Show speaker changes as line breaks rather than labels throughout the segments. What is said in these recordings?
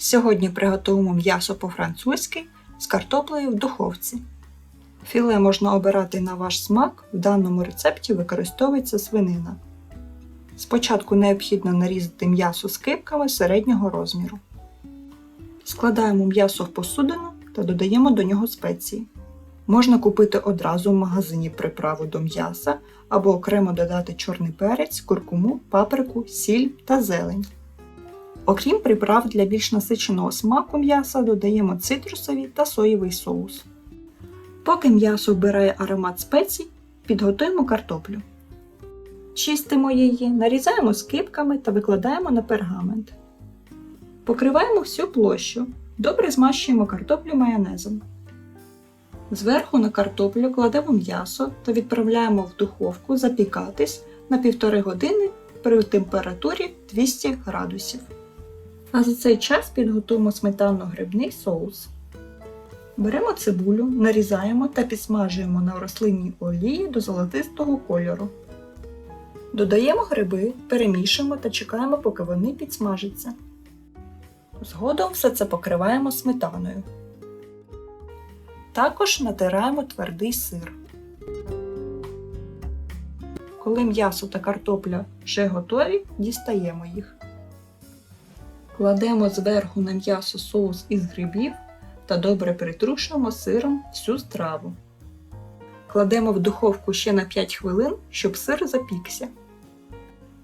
Сьогодні приготуємо м'ясо по-французьки з картоплею в духовці. Філе можна обирати на ваш смак, в даному рецепті використовується свинина. Спочатку необхідно нарізати м'ясо скибками середнього розміру. Складаємо м'ясо в посудину та додаємо до нього спеції. Можна купити одразу в магазині приправу до м'яса або окремо додати чорний перець, куркуму, паприку, сіль та зелень. Окрім приправ для більш насиченого смаку м'яса додаємо цитрусовий та соєвий соус. Поки м'ясо вбирає аромат спецій, підготуємо картоплю. Чистимо її, нарізаємо скибками та викладаємо на пергамент. Покриваємо всю площу, добре змащуємо картоплю майонезом. Зверху на картоплю кладемо м'ясо та відправляємо в духовку запікатись на 1,5 години при температурі 200 градусів. А за цей час підготуємо сметанно-грибний соус. Беремо цибулю, нарізаємо та підсмажуємо на рослинній олії до золотистого кольору. Додаємо гриби, перемішуємо та чекаємо, поки вони підсмажаться. Згодом все це покриваємо сметаною. Також натираємо твердий сир. Коли м'ясо та картопля вже готові, дістаємо їх. Кладемо зверху на м'ясо соус із грибів та добре притрушуємо сиром всю страву. Кладемо в духовку ще на 5 хвилин, щоб сир запікся.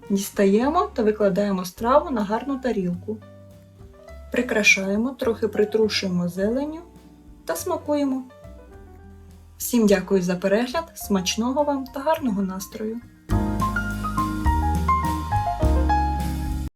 Дістаємо та викладаємо страву на гарну тарілку. Прикрашаємо, трохи притрушуємо зеленню та смакуємо. Всім дякую за перегляд, смачного вам та гарного настрою!